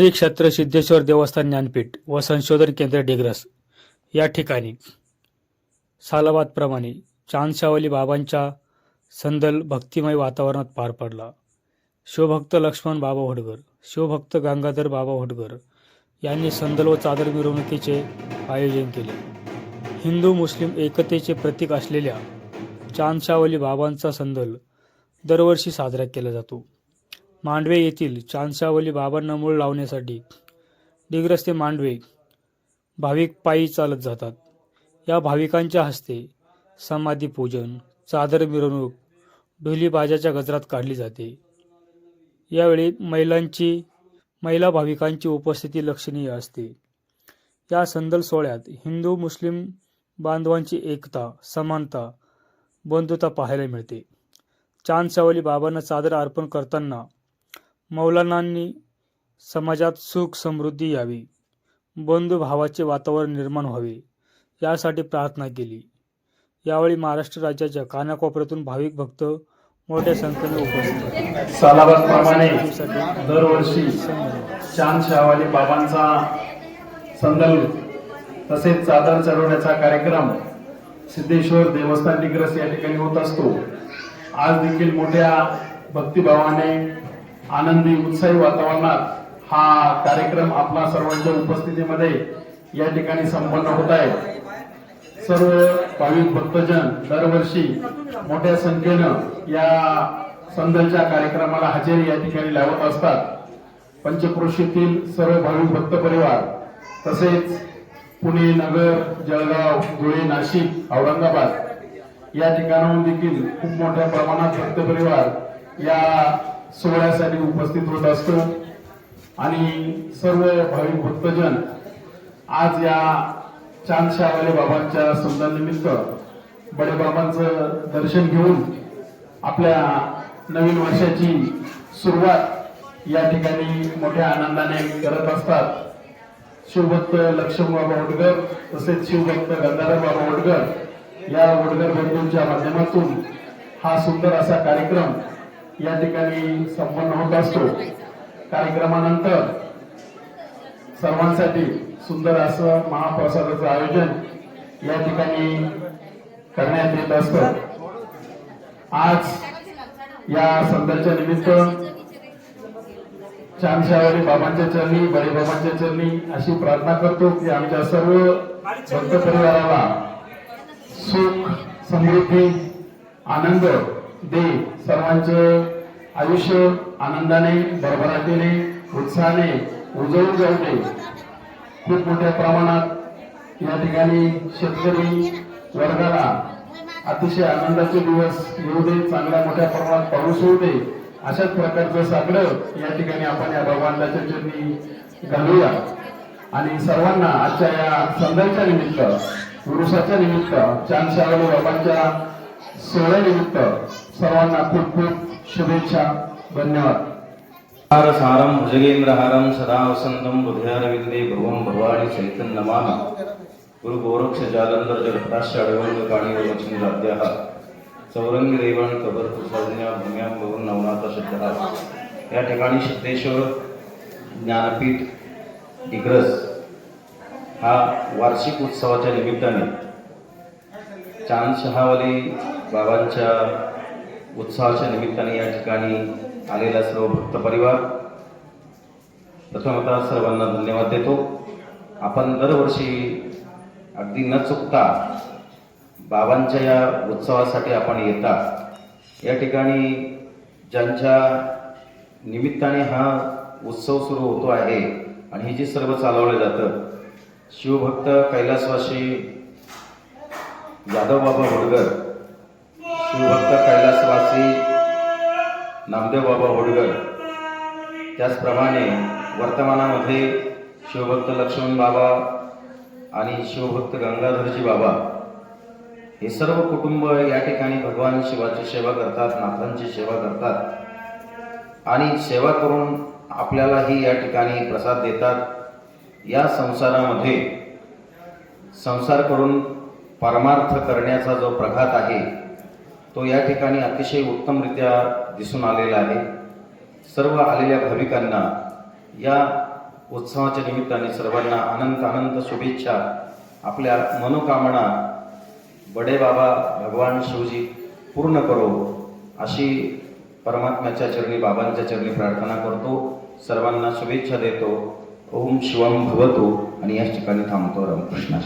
श्री क्षेत्र सिद्धेश्वर देवस्थान ज्ञानपीठ व संशोधन केंद्र डिग्रस. या ठिकाणी सालाबादप्रमाणे चांदशावली बाबांच्या संदल भक्तिमय वातावरणात पार पडला. शिवभक्त लक्ष्मण बाबा होडगर शिवभक्त गंगाधर बाबा होडगर यांनी संदल व चादर मिरवणुकीचे आयोजन केले. हिंदू मुस्लिम एकतेचे प्रतीक असलेल्या चांदशावली बाबांचा संदल दरवर्षी साजरा केला जातो. मांडवे येथील चांदशावली बाबांना मूळ लावण्यासाठी दिग्रस्ते मांडवे भाविक पायी चालत जातात. या भाविकांच्या हस्ते समाधी पूजन चादर मिरवणूक ढोली बाजाच्या गजरात काढली जाते. यावेळी महिलांची महिला भाविकांची उपस्थिती लक्षणीय असते. या संदल सोहळ्यात हिंदू मुस्लिम बांधवांची एकता समानता बंधुता पाहायला मिळते. चांदशावली बाबांना चादर अर्पण करताना मौलानांनी समाजात सुख समृद्धी यावी बंधू भावाचे वातावरण निर्माण व्हावे यासाठी प्रार्थना केली. यावेळी महाराष्ट्र राज्याच्या कानाकोपऱ्यातून भाविक भक्त मोठ्या संख्येने उपस्थित सालाबादप्रमाणे साठी दरवर्षी चांद शाहवाली बाबांचा संदल तसेच चादर चढवण्याचा कार्यक्रम सिद्धेश्वर देवस्थान डिग्रस या ठिकाणी होत असतो. आज देखील मोठ्या भक्तिभावाने आनंदी उत्साही वातावरणात हा कार्यक्रम आपला सर्वांच्या उपस्थितीमध्ये या ठिकाणी संपन्न होत आहे. सर्व भाविक भक्तजन दरवर्षी मोठ्या संख्येनं या संदलच्या कार्यक्रमाला हजेरी या ठिकाणी लावत असतात. पंचक्रोशीतील सर्व भाविक भक्त परिवार तसेच पुणे नगर जळगाव धुळे नाशिक औरंगाबाद या ठिकाणाहून देखील खूप मोठ्या प्रमाणात भक्त परिवार या सोहळ्यासाठी उपस्थित होत असतो. आणि सर्व भाविक भक्तजन आज या चांदशावाले बाबांच्या संदानिमित्त बडे बाबांचं दर्शन घेऊन आपल्या नवीन वर्षाची सुरुवात या ठिकाणी मोठ्या आनंदाने करत असतात. शिवभक्त लक्ष्मीबाबा वडगर तसेच शिवभक्त गंगाधर बाबा वडगर या वडगर बंधूंच्या माध्यमातून हा सुंदर असा कार्यक्रम या ठिकाणी संपन्न होत असतो. कार्यक्रमानंतर सर्वांसाठी सुंदर असं महाप्रसादाचं आयोजन या ठिकाणी करण्यात येत असत. आज या संध्याच्या निमित्त चांदशावरी बाबांच्या चरणी बडे बाबांच्या चरणी अशी प्रार्थना करतो की आमच्या सर्व भक्त परिवाराला सुख समृद्धी आनंद दे. सर्वांचं आयुष्य आनंदाने भरभराटीने उत्साहाने उजळून जाऊ दे. खूप मोठ्या प्रमाणात या ठिकाणी शेतकरी वर्गाला अतिशय आनंदाचे दिवस येऊ दे चांगल्या मोठ्या प्रमाणात पाऊस होऊ दे. अशाच प्रकारचं सगळं या ठिकाणी आपण या भगवानाच्या चरणी घालूया. आणि सर्वांना आजच्या या संध्याच्या निमित्त उरुसाच्या निमित्त चांदशावली बाबांच्या सोहळ्यानिमित्त सर्वांना खूप खूप शुभेच्छा. धन्यवाद. सारं भुजगेन्द्रहारं सदा वसन्तं बुधयारविन्दे भुवं भवानी चैतन्यमान। गुरु गोरक्ष जालंधर जगदाश्चाडवंग काणी वचन सहितं नमामि गुरुगोरक्षजालन्धर कबर चौरङ्गदेवान् भूम्या भूम्यां नवनाथ नवनाथशब्दः या ठिकाणी सिद्धेश्वर ज्ञानपीठ डिग्रस हा वार्षिक उत्सवाच्या निमित्ताने चांद शहावली बाबांच्या उत्साहाच्या निमित्ताने या ठिकाणी आलेला सर्व भक्त परिवार प्रथमतः सर्वांना धन्यवाद देतो. आपण दरवर्षी अगदी न चुकता बाबांच्या या उत्सवासाठी आपण येता. या ठिकाणी ज्यांच्या निमित्ताने हा उत्सव सुरू होतो आहे आणि हे जे सर्व चालवलं जातं शिवभक्त कैलासवासी यादव बाबा होडगर शिवभक्त कैलासवासी नामदेव बाबा होडगर त्याचप्रमाणे वर्तमानामध्ये शिवभक्त लक्ष्मण बाबा आणि शिवभक्त गंगाधरजी बाबा हे सर्व कुटुंब या ठिकाणी भगवान शिवाची सेवा करतात नाथांची सेवा करतात. आणि सेवा करून आपल्यालाही या ठिकाणी प्रसाद देतात. या संसारामध्ये संसार करून परमार्थ करण्याचा जो प्रघात आहे तो या ठिकाणी अतिशय उत्तमरित्या दिसून आलेला आहे. सर्व आलेल्या भाविकांना या उत्सवाच्या निमित्ताने सर्वांना अनंत अनंत शुभेच्छा. आपल्या मनोकामना बडे बाबा भगवान शिवजी पूर्ण करो अशी परमात्म्याच्या चरणी बाबांच्या चरणी प्रार्थना करतो. सर्वांना शुभेच्छा देतो. ओम शिवम भवतो. आणि याच ठिकाणी थांबतो रामकृष्ण